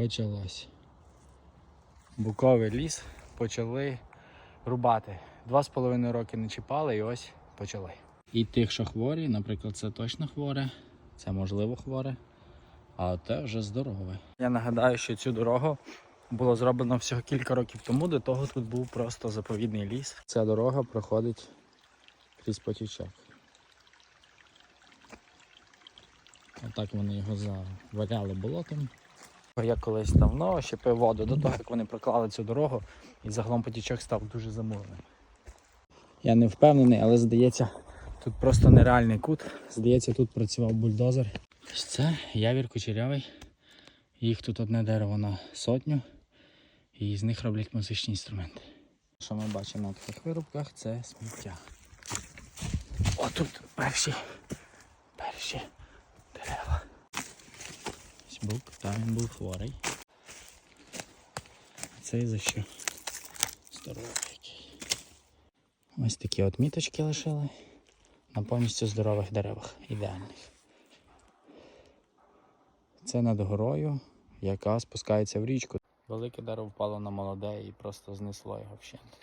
почалось. Буковий ліс почали рубати. Два з половиною роки не чіпали і ось почали. І тих, що хворі, наприклад, це точно хворе, це можливо хворе, а те вже здорове. Я нагадаю, що цю дорогу було зроблено всього кілька років тому. До того тут був просто заповідний ліс. Ця дорога проходить крізь потічок. Отак вони його заваляли болотом. Я колись давно щепив воду до того, як вони проклали цю дорогу, і загалом потічок став дуже замурним. Я не впевнений, але здається, тут просто нереальний кут. Здається, тут працював бульдозер. Це явір кучерявий. Їх тут одне дерево на сотню, і з них роблять музичні інструменти. Що ми бачимо на таких вирубках, це сміття. Отут перші, перші. Бук, та він був хворий. Цей за що? Здоровий який. Ось такі от міточки лишили на повністю здорових деревах, ідеальних. Це над горою, яка спускається в річку. Велике дерево впало на молоде і просто знесло його вщент.